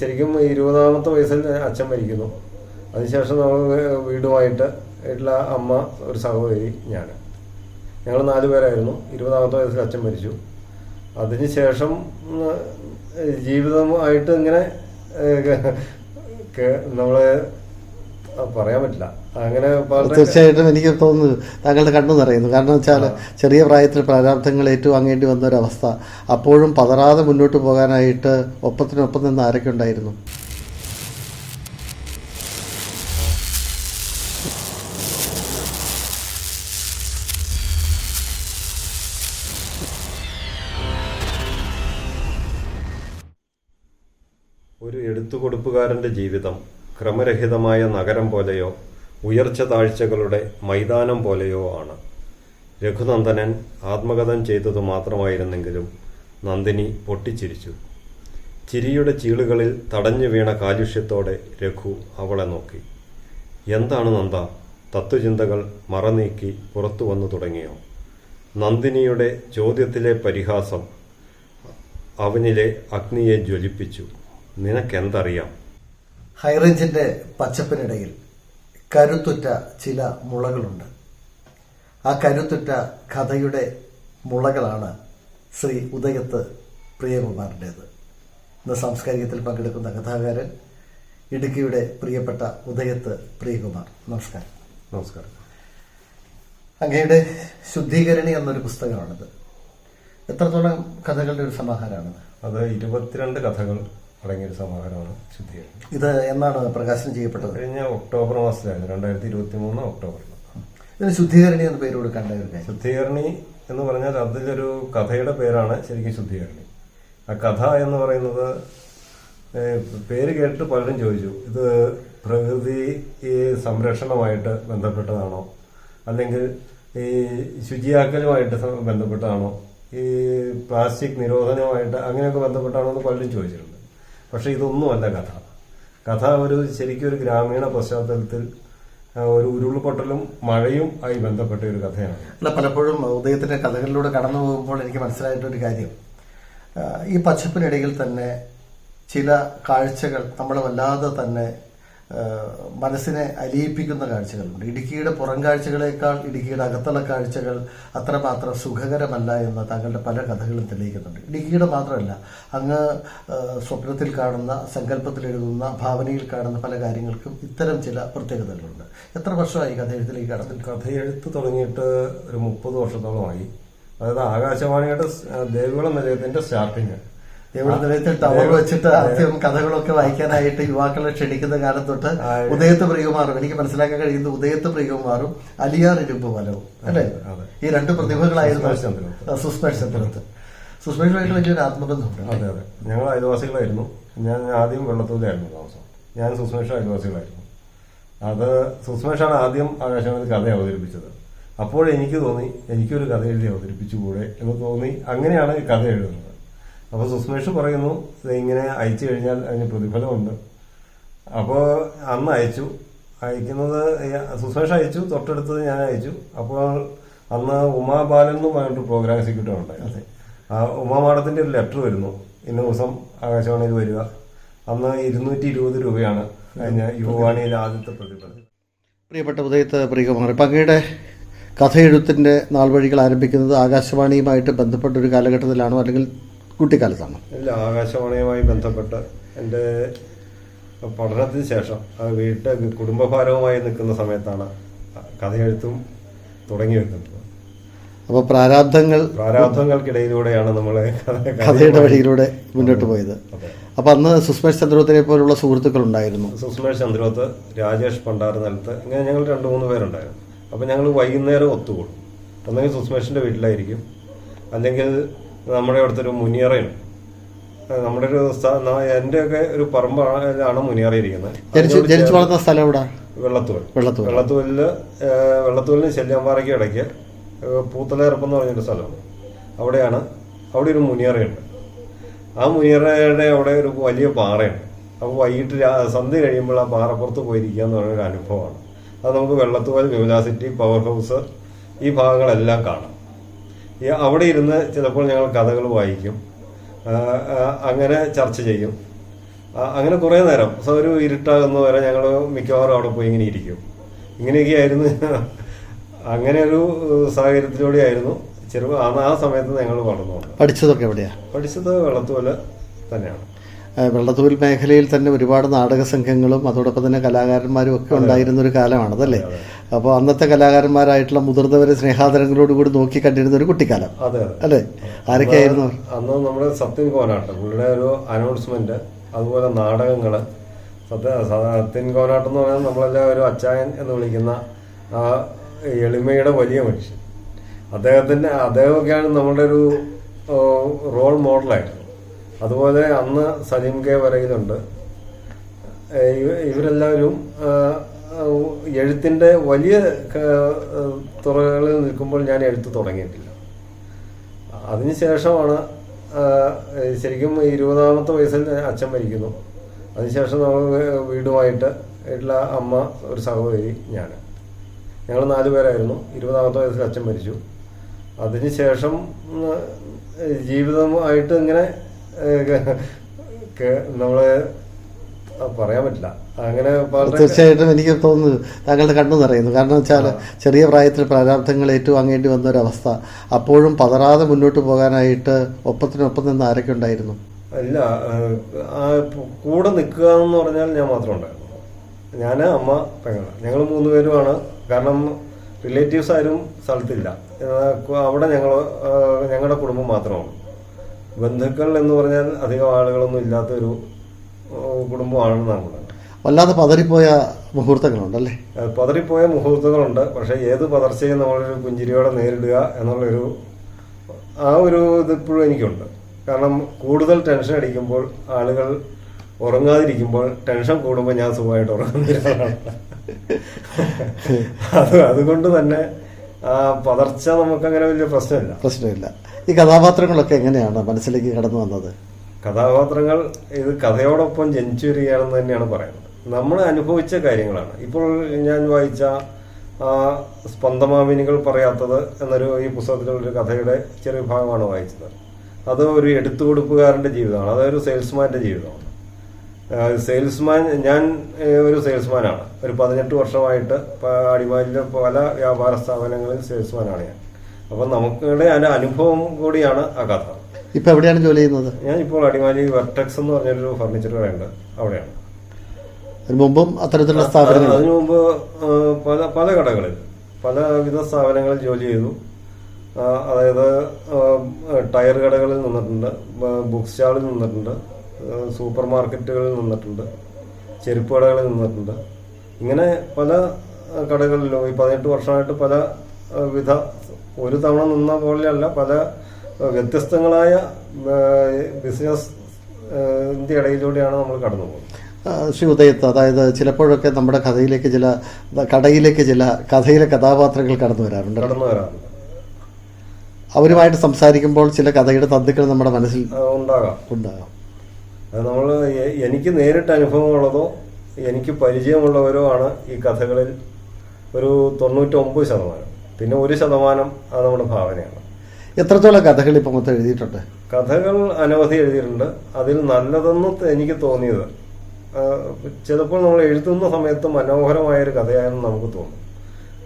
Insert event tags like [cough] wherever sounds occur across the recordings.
ശരിക്കും ഇരുപതാമത്തെ വയസ്സിൽ അച്ഛൻ മരിക്കുന്നു. അതിനുശേഷം നമ്മൾ വീടുമായിട്ട് വീട്ടിലെ അമ്മ ഒരു സഹോദരി ഞാൻ ഞങ്ങൾ നാല് പേരായിരുന്നു. ഇരുപതാമത്തെ വയസ്സിൽ അച്ഛൻ മരിച്ചു. അതിനുശേഷം ശേഷം ജീവിതമായിട്ട് ഇങ്ങനെ നമ്മൾ പറയാൻ പറ്റില്ല. അങ്ങനെ തീർച്ചയായിട്ടും എനിക്ക് തോന്നുന്നു താങ്കളുടെ കണ്ണു നിറയുന്നു. കാരണം വെച്ചാൽ ചെറിയ പ്രായത്തിൽ പ്രാരാബ്ധങ്ങൾ ഏറ്റുവാങ്ങേണ്ടി വന്ന ഒരവസ്ഥ അപ്പോഴും പതറാതെ മുന്നോട്ട് പോകാനായിട്ട് ഒപ്പത്തിനൊപ്പം നിന്ന് ആരൊക്കെ ഉണ്ടായിരുന്നു? ഒരു എടുത്തുകൊടുപ്പുകാരന്റെ ജീവിതം ക്രമരഹിതമായ നഗരം പോലെയോ ഉയർച്ച താഴ്ചകളുടെ മൈതാനം പോലെയോ ആണ്. രഘുനന്ദനൻ ആത്മകഥം ചെയ്തതു മാത്രമായിരുന്നെങ്കിലും നന്ദിനി പൊട്ടിച്ചിരിച്ചു. ചിരിയുടെ ചീളുകളിൽ തടഞ്ഞു വീണ കാലുഷ്യത്തോടെ രഘു അവളെ നോക്കി. എന്താണ് നന്ദ? തത്വചിന്തകൾ മറനീക്കി പുറത്തു വന്നു തുടങ്ങിയോ? നന്ദിനിയുടെ ചോദ്യത്തിലെ പരിഹാസം അവനിലെ അഗ്നിയെ ജ്വലിപ്പിച്ചു. നിനക്കെന്തറിയാം? ഹൈറേഞ്ചിന്റെ പച്ചപ്പിനിടയിൽ കരുത്തുറ്റ ചില മുളകളുണ്ട്. ആ കരുത്തുറ്റ കഥയുടെ മുളകളാണ് ശ്രീ ഉദയത്ത് പ്രിയകുമാറിന്റേത് ഇന്ന് സാംസ്കാരികത്തിൽ പങ്കെടുക്കുന്ന കഥാകാരൻ ഇടുക്കിയുടെ പ്രിയപ്പെട്ട ഉദയത്ത് പ്രിയകുമാർ. നമസ്കാരം. നമസ്കാരം. അങ്ങയുടെ ശുദ്ധീകരണി എന്നൊരു പുസ്തകമാണിത്. എത്രത്തോളം കഥകളുടെ ഒരു സമാഹാരമാണിത്? അത് ഇരുപത്തിരണ്ട് കഥകൾ. അടങ്ങിയൊരു സമാഹാരമാണ് ശുദ്ധീകരണം ഇത് എന്നാണ് പ്രകാശനം ചെയ്യപ്പെട്ടത്? കഴിഞ്ഞ ഒക്ടോബർ മാസത്തിലായിരുന്നു രണ്ടായിരത്തി ഇരുപത്തി മൂന്ന് ഒക്ടോബറിൽ. ഇതിന് ശുദ്ധീകരണി എന്ന പേര് കൊടുക്കേണ്ട ഒരു കാര്യം. ശുദ്ധീകരണി എന്ന് പറഞ്ഞാൽ അതിലൊരു കഥയുടെ പേരാണ് ശരിക്കും ശുദ്ധീകരണി. ആ കഥ എന്ന് പറയുന്നത് പേര് കേട്ട് പലരും ചോദിച്ചു ഇത് പ്രകൃതി ഈ സംരക്ഷണമായിട്ട് ബന്ധപ്പെട്ടതാണോ? അല്ലെങ്കിൽ ഈ ശുചിയാക്കലുമായിട്ട് ബന്ധപ്പെട്ടതാണോ? ഈ പ്ലാസ്റ്റിക് നിരോധനവുമായിട്ട് അങ്ങനെയൊക്കെ ബന്ധപ്പെട്ടാണോ എന്ന് പലരും ചോദിച്ചിട്ടുണ്ട്. പക്ഷെ ഇതൊന്നുമല്ല കഥ. കഥ ഒരു ശരിക്കും ഒരു ഗ്രാമീണ പശ്ചാത്തലത്തിൽ ഒരു ഉരുൾപൊട്ടലും മഴയും ആയി ബന്ധപ്പെട്ട ഒരു കഥയാണ്. അല്ല പലപ്പോഴും ഉദയത്തിന്റെ കഥകളിലൂടെ കടന്നു പോകുമ്പോൾ എനിക്ക് മനസ്സിലായിട്ടൊരു കാര്യം. ഈ പച്ചപ്പിനിടയിൽ തന്നെ ചില കാഴ്ചകൾ നമ്മളെ വല്ലാതെ തന്നെ മനസ്സിനെ അലിയിപ്പിക്കുന്ന കാഴ്ചകളുണ്ട്. ഇടുക്കിയുടെ പുറം കാഴ്ചകളേക്കാൾ ഇടുക്കിയുടെ അകത്തുള്ള കാഴ്ചകൾ അത്രമാത്രം സുഖകരമല്ല എന്ന് താങ്കളുടെ പല കഥകളും തെളിയിക്കുന്നുണ്ട്. ഇടുക്കിയുടെ മാത്രമല്ല അങ്ങ് സ്വപ്നത്തിൽ കാണുന്ന സങ്കല്പത്തിൽ എഴുതുന്ന ഭാവനയിൽ കാണുന്ന പല കാര്യങ്ങൾക്കും ഇത്തരം ചില പ്രത്യേകതകളുണ്ട്. എത്ര വർഷമായി കഥ എഴുത്തിലേക്ക് കടന്നു കഥ എഴുത്ത് തുടങ്ങിയിട്ട് ഒരു മുപ്പത് വർഷത്തോളമായി. അതായത് ആകാശവാണിയുടെ ദേവികുളം നിലയത്തിന്റെ സ്റ്റാർട്ടിങ്. ഇവിടെ നിലയത്തിൽ ടവർ വെച്ചിട്ട് ആദ്യം കഥകളൊക്കെ വായിക്കാനായിട്ട് യുവാക്കളെ ക്ഷണിക്കുന്ന കാലം തൊട്ട് ഉദയത്ത് പ്രിയകുമാറും എനിക്ക് മനസ്സിലാക്കാൻ കഴിയുന്നത് ഉദയത്ത് പ്രിയകുമാറും അലിയാർ ഇരുമ്പ് വലവും അല്ലേ ഈ രണ്ട് പ്രതിഭകളായിരുന്നു സുസ്മേഷത്തിനകത്ത് സുസ്മേഷുമായിട്ട് വലിയൊരു ആത്മബന്ധമുണ്ട്. അതെ അതെ. ഞങ്ങൾ അയൽവാസികളായിരുന്നു. ഞാൻ ആദ്യം വെള്ളത്തൂലായിരുന്നു താമസം. ഞാൻ സുസ്മേഷ അയൽവാസികളായിരുന്നു. അത് സുസ്മേഷാണ് ആദ്യം ആകാശവാണി കഥ അവതരിപ്പിച്ചത്. അപ്പോൾ എനിക്ക് തോന്നി എനിക്കൊരു കഥ എഴുതി അവതരിപ്പിച്ചുകൂടെ എന്ന് തോന്നി. അങ്ങനെയാണ് കഥ എഴുതുന്നത്. അപ്പോൾ സുസ്മേഷ് പറയുന്നു "ഇത് ഇങ്ങനെ അയച്ചു കഴിഞ്ഞാൽ അതിന് പ്രതിഫലമുണ്ട്. അപ്പോൾ അന്ന് അയച്ചു. അയക്കുന്നത് സുസ്മേഷ് അയച്ചു തൊട്ടടുത്തത് ഞാൻ അയച്ചു. അപ്പോൾ അന്ന് ഉമാ ബാലൻ എന്ന് പറഞ്ഞിട്ട് പ്രോഗ്രാം എക്സിക്യൂട്ടീവ് ഉണ്ടായിരുന്നു ആ ഉമാ മാഡത്തിന്റെ ഒരു ലെറ്റർ വരുന്നു. ഇന്ന ദിവസം ആകാശവാണിയിൽ വരിക. അന്ന് ഇരുന്നൂറ്റി ഇരുപത് രൂപയാണ് കഴിഞ്ഞ യുവവാണിയിലെ ആദ്യത്തെ പ്രതിഫലം. പ്രിയപ്പെട്ട ഉദയത്ത് പ്രിയകുമാർ പങ്കയുടെ കഥയെഴുത്തിന്റെ നാൾ വഴികൾ ആരംഭിക്കുന്നത് ആകാശവാണിയുമായിട്ട് ബന്ധപ്പെട്ട ഒരു കാലഘട്ടത്തിലാണോ? അല്ലെങ്കിൽ കുട്ടിക്കാലത്താണോ. ഇല്ല ആകാശവാണിയുമായി ബന്ധപ്പെട്ട് എന്റെ പഠനത്തിന് ശേഷം ആ വീട്ട് കുടുംബഭാരവുമായി നിൽക്കുന്ന സമയത്താണ് കഥയെഴുത്തും തുടങ്ങി വെക്കുന്നത്. അപ്പോൾ പ്രാരാബ്ദങ്ങൾ പ്രാരാബ്ദങ്ങൾക്കിടയിലൂടെയാണ് നമ്മൾ കഥയുടെ വഴിയിലൂടെ മുന്നോട്ട് പോയത്. അതെ. അപ്പോൾ അന്ന് സുസ്മേഷ് ചന്ദ്രോത്തിനെ പോലുള്ള സുഹൃത്തുക്കൾ ഉണ്ടായിരുന്നു സുസ്മേഷ് ചന്ദ്രോത്ത് രാജേഷ് പണ്ടാരനിലത്ത് ഇങ്ങനെ ഞങ്ങൾ രണ്ട് മൂന്ന് പേരുണ്ടായിരുന്നു. അപ്പോൾ ഞങ്ങൾ വൈകുന്നേരം ഒത്തുകൂടും. ഒന്നെങ്കിൽ സുസ്മേഷിന്റെ വീട്ടിലായിരിക്കും. അല്ലെങ്കിൽ നമ്മുടെ അടുത്തൊരു മുനിയറയുണ്ട്. നമ്മുടെ ഒരു എന്റെ ഒക്കെ എന്റെയൊക്കെ ഒരു പറമ്പാണ് മുനിയറിയിരിക്കുന്നത്. ജനിച്ചു വളർന്ന സ്ഥലം എവിടെ? വെള്ളത്തൂൽ ഏഹ്, വെള്ളത്തൂരിന് ശല്യാമ്പാറയ്ക്ക് ഇടയ്ക്ക് ഏഹ്, പറഞ്ഞൊരു സ്ഥലമാണ് അവിടെയാണ് അവിടെ ഒരു മുനിയറയുണ്ട്. ആ മുനിയറയുടെ അവിടെ ഒരു വലിയ പാറയുണ്ട്. അപ്പോൾ വൈകിട്ട് സന്ധ്യ കഴിയുമ്പോൾ ആ പാറപ്പുറത്ത് പോയിരിക്കുക എന്ന് പറയുന്ന ഒരു അനുഭവമാണ്. അത് നമുക്ക് വെള്ളത്തൂവൽ വിമലാസിറ്റി പവർ ഹൗസ് ഈ ഭാഗങ്ങളെല്ലാം കാണാം. അവിടെ ഇരുന്ന് ചിലപ്പോൾ ഞങ്ങൾ കഥകൾ വായിക്കും. അങ്ങനെ ചർച്ച ചെയ്യും. അങ്ങനെ കുറേ നേരം. സോ ഒരു ഇരുട്ടാകുന്ന വരെ ഞങ്ങൾ മിക്കവാറും അവിടെ പോയി ഇങ്ങനെ ഇരിക്കും. ഇങ്ങനെയൊക്കെ ആയിരുന്നു. അങ്ങനെ ഒരു സാഹചര്യത്തിലൂടെ ആയിരുന്നു. ചെറുപ്പം ആ സമയത്ത് ഞങ്ങൾ വളർന്നു പഠിച്ചതൊക്കെ എവിടെയാ? പഠിച്ചത് വെള്ളത്തുപോലെ തന്നെയാണ്. വെള്ളത്തൂൽ മേഖലയിൽ തന്നെ ഒരുപാട് നാടക സംഘങ്ങളും അതോടൊപ്പം തന്നെ കലാകാരന്മാരും ഒക്കെ ഉണ്ടായിരുന്ന ഒരു കാലമാണ് അതല്ലേ അപ്പോൾ അന്നത്തെ കലാകാരന്മാരായിട്ടുള്ള മുതിർന്നവരെ സ്നേഹാദരങ്ങളോടുകൂടി നോക്കി കണ്ടിരുന്ന ഒരു കുട്ടിക്കാലം. അല്ലേ? ആരൊക്കെയായിരുന്നു? അന്ന് നമ്മുടെ സത്യൻ കോനാട്ട് പുള്ളിയുടെ ഒരു അനൗൺസ്മെന്റ് അതുപോലെ നാടകങ്ങൾ സത്യ സത്യൻ കോനാട്ടം എന്ന് പറഞ്ഞാൽ നമ്മളെല്ലാം ഒരു അച്ചായൻ എന്ന് വിളിക്കുന്ന ആ എളിമയുടെ വലിയ മനുഷ്യൻ. അദ്ദേഹത്തിന്റെ അദ്ദേഹമൊക്കെയാണ് നമ്മുടെ ഒരു റോൾ മോഡലായിരുന്നു അതുപോലെ അന്ന് സലീം കെ വരയിലുണ്ട് ഇവരെല്ലാവരും എഴുത്തിന്റെ വലിയ തുറകളിൽ നിൽക്കുമ്പോൾ ഞാൻ എഴുത്ത് തുടങ്ങിയിട്ടില്ല. അതിനുശേഷമാണ് ശരിക്കും ഇരുപതാമത്തെ വയസ്സിൽ അച്ഛൻ മരിക്കുന്നു. അതിനുശേഷം നമ്മൾ വീടുമായിട്ട് ഉള്ള അമ്മ ഒരു സഹോദരി ഞാൻ. ഞങ്ങൾ നാല് പേരായിരുന്നു. ഇരുപതാമത്തെ വയസ്സിൽ അച്ഛൻ മരിച്ചു. അതിനുശേഷം ജീവിതമായിട്ട് ഇങ്ങനെ നമ്മൾ പറയാൻ പറ്റില്ല. അങ്ങനെ തീർച്ചയായിട്ടും എനിക്ക് തോന്നുന്നു താങ്കളുടെ കണ്ണു നിറയുന്നു. കാരണം വെച്ചാൽ ചെറിയ പ്രായത്തിൽ പ്രാരാബ്ധങ്ങൾ ഏറ്റുവാങ്ങേണ്ടി വന്ന ഒരവസ്ഥ അപ്പോഴും പതറാതെ മുന്നോട്ട് പോകാനായിട്ട് ഒപ്പത്തിനൊപ്പം നിന്ന് ആരൊക്കെ ഉണ്ടായിരുന്നു? അല്ല കൂടെ നിൽക്കുക എന്ന് പറഞ്ഞാൽ ഞാൻ മാത്രം ഉണ്ടായിരുന്നു. ഞാൻ അമ്മ പെങ്ങള. ഞങ്ങൾ മൂന്ന് പേരുമാണ്. കാരണം റിലേറ്റീവ്സ് ആരും സ്ഥലത്തില്ല. അവിടെ ഞങ്ങൾ ഞങ്ങളുടെ കുടുംബം മാത്രമാണ്. ബന്ധുക്കൾ എന്ന് പറഞ്ഞാൽ അധികം ആളുകളൊന്നും ഇല്ലാത്തൊരു കുടുംബമാണ് നമ്മുടെ വല്ലാതെ പതറിപ്പോയ മുഹൂർത്തങ്ങളുണ്ടല്ലേ? പതറിപ്പോയ മുഹൂർത്തങ്ങളുണ്ട്. പക്ഷേ ഏത് പതർച്ചയും നമ്മളൊരു പുഞ്ചിരിയോടെ നേരിടുക എന്നുള്ളൊരു ആ ഒരു ഇത് ഇപ്പോഴും എനിക്കുണ്ട്. കാരണം കൂടുതൽ ടെൻഷൻ അടിക്കുമ്പോൾ ആളുകൾ ഉറങ്ങാതിരിക്കുമ്പോൾ ടെൻഷൻ കൂടുമ്പോൾ ഞാൻ സുഖമായിട്ട് ഉറങ്ങുന്നില്ല. [laughs] അത് അതുകൊണ്ട് തന്നെ പതർച്ച നമുക്കങ്ങനെ വലിയ പ്രശ്നമില്ല. പ്രശ്നമില്ല. ഈ കഥാപാത്രങ്ങളൊക്കെ എങ്ങനെയാണ് മനസ്സിലേക്ക് കടന്നു വന്നത്? കഥാപാത്രങ്ങൾ ഇത് കഥയോടൊപ്പം ജനിച്ചു വരികയാണെന്ന് തന്നെയാണ് പറയുന്നത്. നമ്മൾ അനുഭവിച്ച കാര്യങ്ങളാണ്. ഇപ്പോൾ ഞാൻ വായിച്ച സ്പന്ദമാവിനികൾ പറയാത്തത് എന്നൊരു ഈ പുസ്തകത്തിലുള്ളൊരു കഥയുടെ ചെറിയ ഭാഗമാണ് വായിച്ചത്. അത് ഒരു എടുത്തുകൊടുപ്പുകാരന്റെ ജീവിതമാണ്. അതൊരു സെയിൽസ്മാന്റെ ജീവിതമാണ്. സെയിൽസ്മാൻ ഞാൻ ഒരു സെയിൽസ്മാനാണ്. ഒരു പതിനെട്ട് വർഷമായിട്ട് അടിമാലിയിലെ പല വ്യാപാര സ്ഥാപനങ്ങളിൽ സെയിൽസ്മാനാണ് ഞാൻ. അപ്പം നമുക്കിടെ അതിന്റെ അനുഭവം കൂടിയാണ് ആ കഥ. ഇപ്പൊ എവിടെയാണ് ജോലി ചെയ്യുന്നത്? ഞാൻ ഇപ്പോൾ അടിമാലി വെർട്ടെക്സ് എന്ന് പറഞ്ഞൊരു ഫർണിച്ചർ കടയുണ്ട്. അവിടെയാണ്. അതിന് മുമ്പും അത്തരത്തിലുള്ള സ്ഥാപനങ്ങൾ? അതിനു മുമ്പ് പല പല കടകളിൽ പലവിധ സ്ഥാപനങ്ങളിൽ ജോലി ചെയ്തു. അതായത് ടയർ കടകളിൽ നിന്നിട്ടുണ്ട് ബുക്ക് സ്റ്റാളിൽ നിന്നിട്ടുണ്ട്. സൂപ്പർ മാർക്കറ്റുകളിൽ നിന്നിട്ടുണ്ട് ചെരുപ്പ് കടകളിൽ നിന്നിട്ടുണ്ട്. ഇങ്ങനെ പല കടകളിലും ഈ പതിനെട്ട് വർഷമായിട്ട് പല വിധ ഒരു തവണ നിന്ന പോലെയല്ല പല വ്യത്യസ്തങ്ങളായ ബിസിനസ് ഇടയിലൂടെയാണ് നമ്മൾ കടന്നു പോകുന്നത് ഉദയത്ത് അതായത് ചിലപ്പോഴൊക്കെ നമ്മുടെ കഥയിലേക്ക് ചില കടയിലേക്ക് ചില കഥയിലെ കഥാപാത്രങ്ങൾ കടന്നു വരാറുണ്ട്. കടന്നു വരാറുണ്ട്. അവരുമായിട്ട് സംസാരിക്കുമ്പോൾ ചില കഥയുടെ തന്തുക്കൾ നമ്മുടെ മനസ്സിൽ ഉണ്ടാകാം. ഉണ്ടാകാം. അത് നമ്മൾ എനിക്ക് നേരിട്ട് അനുഭവമുള്ളതോ എനിക്ക് പരിചയമുള്ളവരോ ആണ് ഈ കഥകളിൽ ഒരു തൊണ്ണൂറ്റൊമ്പത് ശതമാനം. പിന്നെ ഒരു ശതമാനം അത് നമ്മുടെ ഭാവനയാണ്. എത്രത്തോളം കഥകൾ ഇപ്പം മൊത്തം എഴുതിയിട്ടുണ്ട്? കഥകൾ അനവധി എഴുതിയിട്ടുണ്ട്. അതിൽ നല്ലതെന്ന് എനിക്ക് തോന്നിയത് ചിലപ്പോൾ നമ്മൾ എഴുതുന്ന സമയത്ത് മനോഹരമായ ഒരു കഥയാണെന്ന് നമുക്ക് തോന്നും.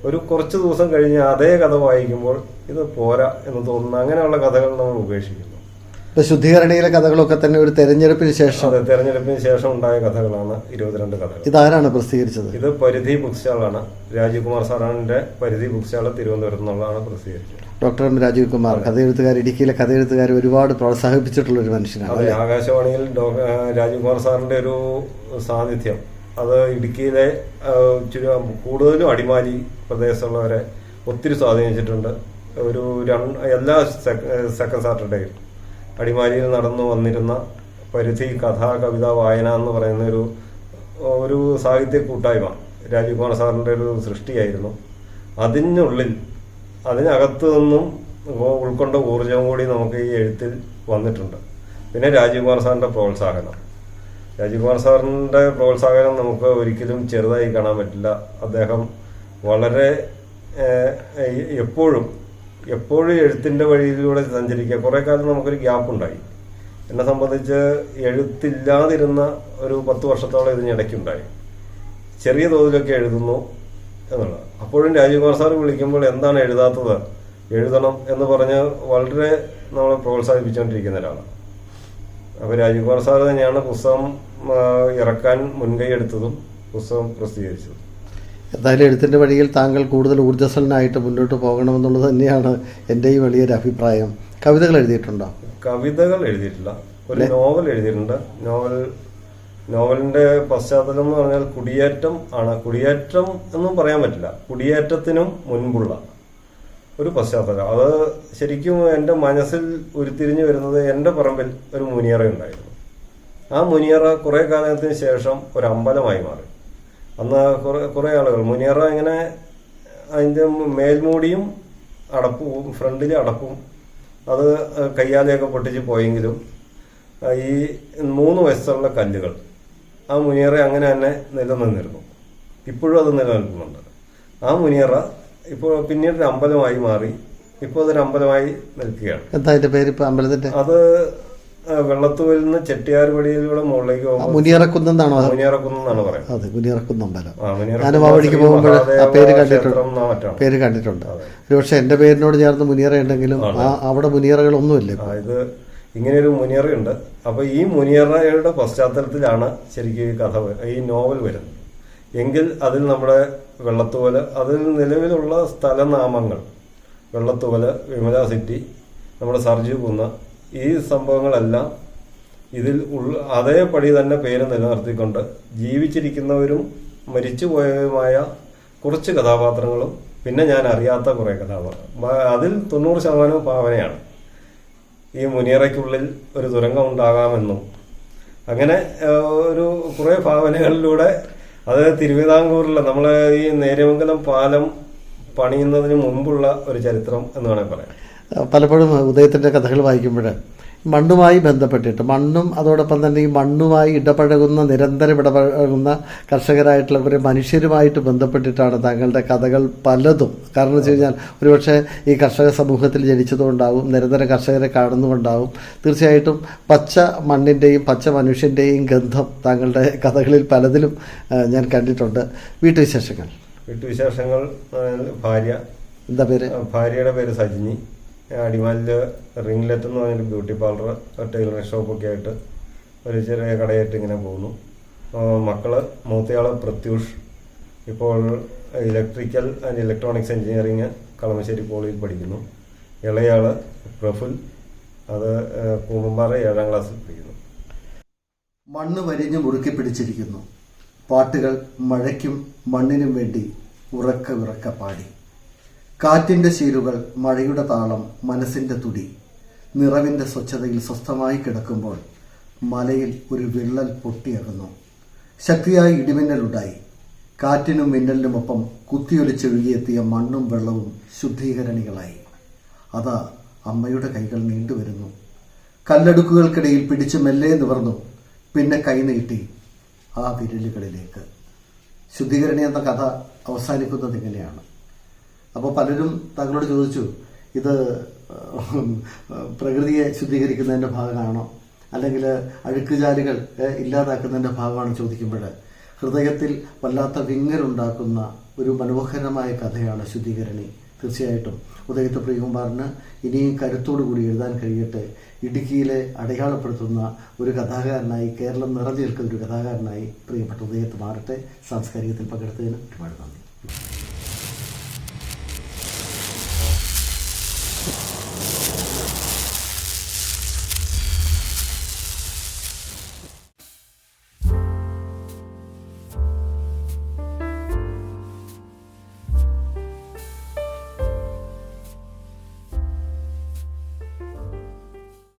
ഒരു കുറച്ച് ദിവസം കഴിഞ്ഞ് അതേ കഥ വായിക്കുമ്പോൾ ഇത് പോരാ എന്ന് തോന്നുന്ന അങ്ങനെയുള്ള കഥകൾ നമ്മൾ ഉപേക്ഷിക്കുന്നു. ഇപ്പൊ ശുദ്ധീകരണയിലെ കഥകളൊക്കെ തന്നെ ഒരു തെരഞ്ഞെടുപ്പിന് ശേഷം. അതെ തെരഞ്ഞെടുപ്പിന് ശേഷം ഉണ്ടായ കഥകളാണ് ഇരുപത്തിരണ്ട് കഥകൾ. ഇതാരാണ് പ്രസിദ്ധീകരിച്ചത്? ഇത് പരിധി ബുക്ക് സ്റ്റാളാണ് രാജീവ് കുമാർ സാറാണിന്റെ പരിധി ബുക്ക് സ്റ്റാൾ തിരുവനന്തപുരത്ത് നിന്നുള്ളതാണ് പ്രസിദ്ധീകരിച്ചത്. ഡോക്ടർ എം രാജീവ് കുമാർ കഥയെഴുത്തുകാർ ഇടുക്കിയിലെ കഥയെഴുത്തുകാർ ഒരുപാട് പ്രോത്സാഹിപ്പിച്ചിട്ടുള്ള ഒരു മനുഷ്യനാണ് അതെ ആകാശവാണിയിൽ ഡോ- ആ, രാജീവ് കുമാർ സാറിന്റെ ഒരു സാന്നിധ്യം. അത് ഇടുക്കിയിലെ കൂടുതലും അടിമാലി പ്രദേശത്തുള്ളവരെ ഒത്തിരി സ്വാധീനിച്ചിട്ടുണ്ട്. ഒരു രണ്ട് എല്ലാ സെക്കൻഡ് സാറ്റർഡേയിൽ. അടിമാലിയിൽ നടന്നു വന്നിരുന്ന പരിധി കഥ കവിത വായന എന്ന് പറയുന്ന ഒരു ഒരു സാഹിത്യ കൂട്ടായ്മ രാജീവ് കുമാർ സാറിന്റെ ഒരു സൃഷ്ടിയായിരുന്നു. അതിനുള്ളിൽ അതിനകത്തു നിന്നും ഉൾക്കൊണ്ട ഊർജം കൂടി നമുക്ക് ഈ എഴുത്തിൽ വന്നിട്ടുണ്ട്. പിന്നെ രാജീവ് കുമാർ സാറിന്റെ പ്രോത്സാഹനം. രാജീവ് കുമാർ സാറിന്റെ പ്രോത്സാഹനം നമുക്ക് ഒരിക്കലും ചെറുതായി കാണാൻ പറ്റില്ല. അദ്ദേഹം വളരെ എപ്പോഴും എപ്പോഴും എഴുത്തിന്റെ വഴിയിലൂടെ സഞ്ചരിക്കുക. കുറെ കാലം നമുക്കൊരു ഗ്യാപ്പ് ഉണ്ടായി. എന്നെ സംബന്ധിച്ച് എഴുത്തില്ലാതിരുന്ന ഒരു പത്ത് വർഷത്തോളം ഇതിനിടയ്ക്കുണ്ടായി ചെറിയ തോതിലൊക്കെ എഴുതുന്നു എന്നുള്ളത്. അപ്പോഴും രാജീവ്കുമാർ സാർ വിളിക്കുമ്പോൾ എന്താണ് എഴുതാത്തത്? എഴുതണം എന്ന് പറഞ്ഞ് വളരെ നമ്മളെ പ്രോത്സാഹിപ്പിച്ചുകൊണ്ടിരിക്കുന്ന ഒരാളാണ്. അപ്പോൾ രാജീവ്കുമാർ സാർ തന്നെയാണ് പുസ്തകം ഇറക്കാൻ മുൻകൈ എടുത്തതും പുസ്തകം പ്രസിദ്ധീകരിച്ചതും. എന്തായാലും എഴുത്തിന്റെ വഴിയിൽ താങ്കൾ കൂടുതൽ ഊർജസ്വലനായിട്ട് മുന്നോട്ട് പോകണമെന്നുള്ളത് തന്നെയാണ് എന്റെയും വലിയൊരു അഭിപ്രായം. കവിതകൾ എഴുതിയിട്ടുണ്ടോ? കവിതകൾ എഴുതിയിട്ടില്ല. ഒരു നോവൽ എഴുതിയിട്ടുണ്ട്. നോവൽ നോവലിന്റെ പശ്ചാത്തലം എന്ന് പറഞ്ഞാൽ കുടിയേറ്റം ആണ്. കുടിയേറ്റം എന്നും പറയാൻ പറ്റില്ല. കുടിയേറ്റത്തിനും മുൻപുള്ള ഒരു പശ്ചാത്തലം. അത് ശരിക്കും എന്റെ മനസ്സിൽ ഉരുത്തിരിഞ്ഞു വരുന്നത് എന്റെ പറമ്പിൽ ഒരു മുനിയറ ഉണ്ടായിരുന്നു ആ മുനിയറ കുറേ കാലത്തിന് ശേഷം ഒരു അമ്പലമായി മാറി. അന്ന് കുറെ കുറെ ആളുകൾ. മുനിയറ ഇങ്ങനെ അതിന്റെ മേൽമൂടിയും അടപ്പും ഫ്രണ്ടിൽ അടപ്പും അത് കയ്യാലെയൊക്കെ പൊട്ടിച്ച് പോയെങ്കിലും ഈ മൂന്ന് വയസ്സുള്ള കല്ലുകൾ ആ മുനിയറ അങ്ങനെ തന്നെ നിലനിന്നിരുന്നു. ഇപ്പോഴും അത് നിലനിൽക്കുന്നുണ്ട്. ആ മുനിയറ ഇപ്പോൾ പിന്നീട് ഒരു അമ്പലമായി മാറി ഇപ്പോൾ അതൊരു അമ്പലമായി നിൽക്കുകയാണ്. എന്താ പേര് അത് വെള്ളത്തൂരിൽ നിന്ന് ചെട്ടിയാർപടിയിലൂടെ മുകളിലേക്ക് പോകുമ്പോൾ മുനിയറക്കുന്നെന്നാണോ? അത് മുനിയറക്കുന്ന് എന്നാണ് പറയുന്നത് അതെ മുനിയറക്കുന്ന അമ്പലം ഞാനും ആ വഴിക്ക് പോകുമ്പോൾ ആ പേര് കണ്ടിട്ടുണ്ട്. പേര് കണ്ടിട്ടുണ്ട്. അതെ. ഒരു പക്ഷേ എന്റെ പേരിനോട് ചേർന്ന് മുനിയറ ഉണ്ടെങ്കിലും ആ അവിടെ മുനിയറകളൊന്നുമില്ല ഇത് ഇങ്ങനെയൊരു മുനിയറയുണ്ട്. അപ്പൊ ഈ മുനിയറയുടെ പശ്ചാത്തലത്തിലാണ് ശരിക്കും ഈ കഥ ഈ നോവൽ വരുന്നത്. എങ്കിൽ അതിൽ നമ്മുടെ വെള്ളത്തൂവൽ അതിൽ നിലവിലുള്ള സ്ഥലനാമങ്ങൾ വെള്ളത്തൂവൽ വിമല സിറ്റി നമ്മുടെ സർജു കുന്ന് ഈ സംഭവങ്ങളെല്ലാം ഇതിൽ അതേപടി തന്നെ പേര് നിലനിർത്തിക്കൊണ്ട് ജീവിച്ചിരിക്കുന്നവരും മരിച്ചുപോയവരുമായ കുറച്ച് കഥാപാത്രങ്ങളും പിന്നെ ഞാൻ അറിയാത്ത കുറേ കഥാപാത്രം അതിൽ തൊണ്ണൂറ് ശതമാനവും ഭാവനയാണ് ഈ മുനിയറയ്ക്കുള്ളിൽ ഒരു തുരങ്കം ഉണ്ടാകാമെന്നും അങ്ങനെ ഒരു കുറേ ഭാവനകളിലൂടെ അത് തിരുവിതാംകൂറിലെ നമ്മളെ ഈ നേര്യമംഗലം പാലം പണിയുന്നതിന് മുമ്പുള്ള ഒരു ചരിത്രം എന്ന് വേണമെങ്കിൽ പറയാം. പലപ്പോഴും ഉദയത്തിന്റെ കഥകൾ വായിക്കുമ്പോൾ മണ്ണുമായി ബന്ധപ്പെട്ടിട്ട് മണ്ണും അതോടൊപ്പം തന്നെ ഈ മണ്ണുമായി ഇടപഴകുന്ന നിരന്തരം ഇടപഴകുന്ന കർഷകരായിട്ടുള്ള കുറേ മനുഷ്യരുമായിട്ട് ബന്ധപ്പെട്ടിട്ടാണ് താങ്കളുടെ കഥകൾ പലതും. കാരണം വെച്ച് കഴിഞ്ഞാൽ ഒരുപക്ഷെ ഈ കർഷക സമൂഹത്തിൽ ജനിച്ചതുകൊണ്ടാവും നിരന്തരം കർഷകരെ കാണുന്നുകൊണ്ടാവും തീർച്ചയായിട്ടും പച്ച മണ്ണിന്റെയും പച്ച മനുഷ്യന്റെയും ഗന്ധം താങ്കളുടെ കഥകളിൽ പലതിലും ഞാൻ കണ്ടിട്ടുണ്ട്. വീട്ടുവിശേഷങ്ങൾ. വീട്ടുവിശേഷങ്ങൾ ഭാര്യ. എന്താ പേര്? ഭാര്യയുടെ പേര് സജിനി. അടിമാലിൽ റിംഗ്ലെറ്റ് എന്ന് പറഞ്ഞൊരു ബ്യൂട്ടി പാർലർ ടൈലറിംഗ് ഷോപ്പൊക്കെ ആയിട്ട് ഒരു ചെറിയ കടയായിട്ട് ഇങ്ങനെ പോകുന്നു. മക്കൾ മൂത്തയാൾ പ്രത്യൂഷ് ഇപ്പോൾ electrical and electronics engineering Kalamassery കോളേജിൽ പഠിക്കുന്നു. ഇളയാൾ പ്രഫുൽ അത് കൂമ്പാറ ഏഴാം ക്ലാസ്സിൽ പഠിക്കുന്നു. മണ്ണ് വരിഞ്ഞ് മുറുക്കി പിടിച്ചിരിക്കുന്നു. പാട്ടുകൾ മഴയ്ക്കും മണ്ണിനും വേണ്ടി ഉറക്ക ഉറക്ക പാടി. കാറ്റിന്റെ ശീലുകൾ മഴയുടെ താളം മനസ്സിന്റെ തുടി. നിറവിന്റെ സ്വച്ഛതയിൽ സ്വസ്ഥമായി കിടക്കുമ്പോൾ മലയിൽ ഒരു വിള്ളൽ പൊട്ടിയകന്നു. ശക്തിയായി ഇടിമിന്നലുണ്ടായി കാറ്റിനും മിന്നലിനുമൊപ്പം കുത്തിയൊലിച്ചൊഴുകിയെത്തിയ മണ്ണും വെള്ളവും ശുദ്ധീകരണികളായി. അതാ അമ്മയുടെ കൈകൾ നീണ്ടുവരുന്നു. കല്ലടുക്കുകൾക്കിടയിൽ പിടിച്ച് മെല്ലെ നിവർന്നു. പിന്നെ കൈനീട്ടി ആ വിരലുകളിലേക്ക്. ശുദ്ധീകരണി എന്ന കഥ അവസാനിക്കുന്നത് ഇങ്ങനെയാണ്. അപ്പോൾ പലരും താങ്കളോട് ചോദിച്ചു ഇത് പ്രകൃതിയെ ശുദ്ധീകരിക്കുന്നതിന്റെ ഭാഗമാണോ? അല്ലെങ്കിൽ അഴുക്കുചാലുകൾ ഇല്ലാതാക്കുന്നതിന്റെ ഭാഗമാണോ ചോദിക്കുമ്പോൾ ഹൃദയത്തിൽ വല്ലാത്ത വിങ്ങലുണ്ടാക്കുന്ന ഒരു മനോഹരമായ കഥയാണ് ശുദ്ധീകരണി. തീർച്ചയായിട്ടും. ഉദയത്ത് പ്രിയകുമാറിന് ഇനിയും കരുത്തോടു കൂടി എഴുതാൻ കഴിയട്ടെ. ഇടുക്കിയിലെ അടയാളപ്പെടുത്തുന്ന ഒരു കഥാകാരനായി കേരളം നിറഞ്ഞു നിൽക്കുന്ന ഒരു കഥാകാരനായി പ്രിയപ്പെട്ട ഉദയത്ത് മാറട്ടെ. സാംസ്കാരികത്തിൽ പങ്കെടുത്തതിന് ഒരുപാട് നന്ദി.